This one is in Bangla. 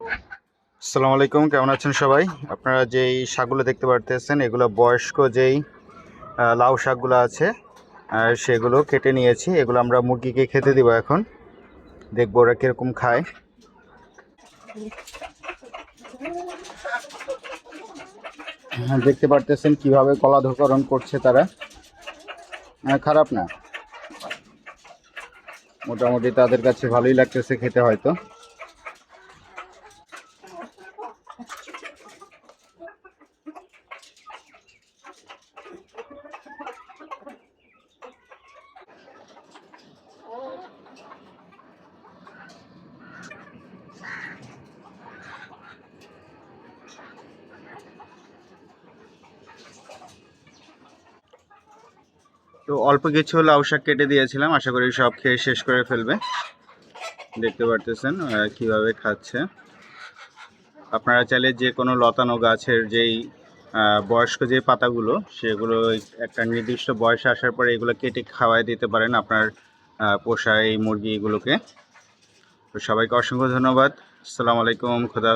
আসসালামু আলাইকুম কেমন আছেন সবাই? আপনারা যেই শাকগুলো দেখতে পারতেছেন এগুলো বয়স্ক যেই লাউ শাকগুলো আছে সেগুলো কেটে নিয়েছি। এগুলো আমরা মুরগিকে খেতে দিব এখন। দেখব ওরা কীরকম খায়। হ্যাঁ, দেখতে পারতেছেন কীভাবে কলাধকরণ করছে তারা। হ্যাঁ, খারাপ না। মোটামুটি তাদের কাছে ভালোই লাগতেছে খেতে হয়তো। তো অল্প কিছু লাউ শাক কেটে দিয়েছিলাম, আশা করি সব খেয়ে শেষ করে ফেলবে। দেখতে পারতেছেন কীভাবে খাচ্ছে। আপনারা চাইলে যে কোনো লতানো গাছের যেই বয়স্ক যে পাতাগুলো, সেগুলো একটা নির্দিষ্ট বয়স আসার পরে এগুলো কেটে খাওয়াই দিতে পারেন আপনার পোষা এই মুরগিগুলোকে। তো সবাইকে অসংখ্য ধন্যবাদ। আসসালামু আলাইকুম, খোদা